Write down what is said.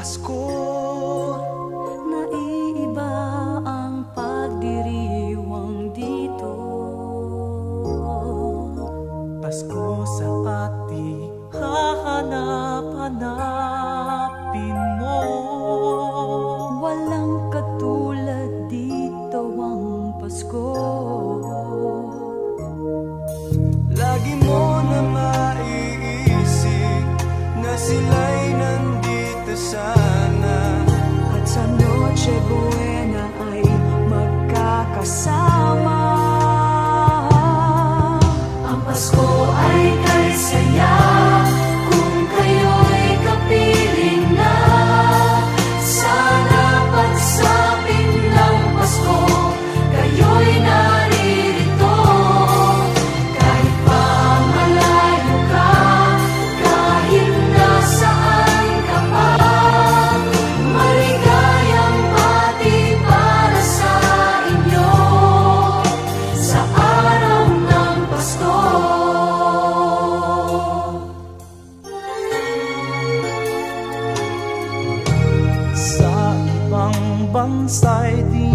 Pasko na iba ang pagdiriwang dito. Pasko sa ati hahanap-hanapin mo. Walang katulad dito ang Pasko. hay día.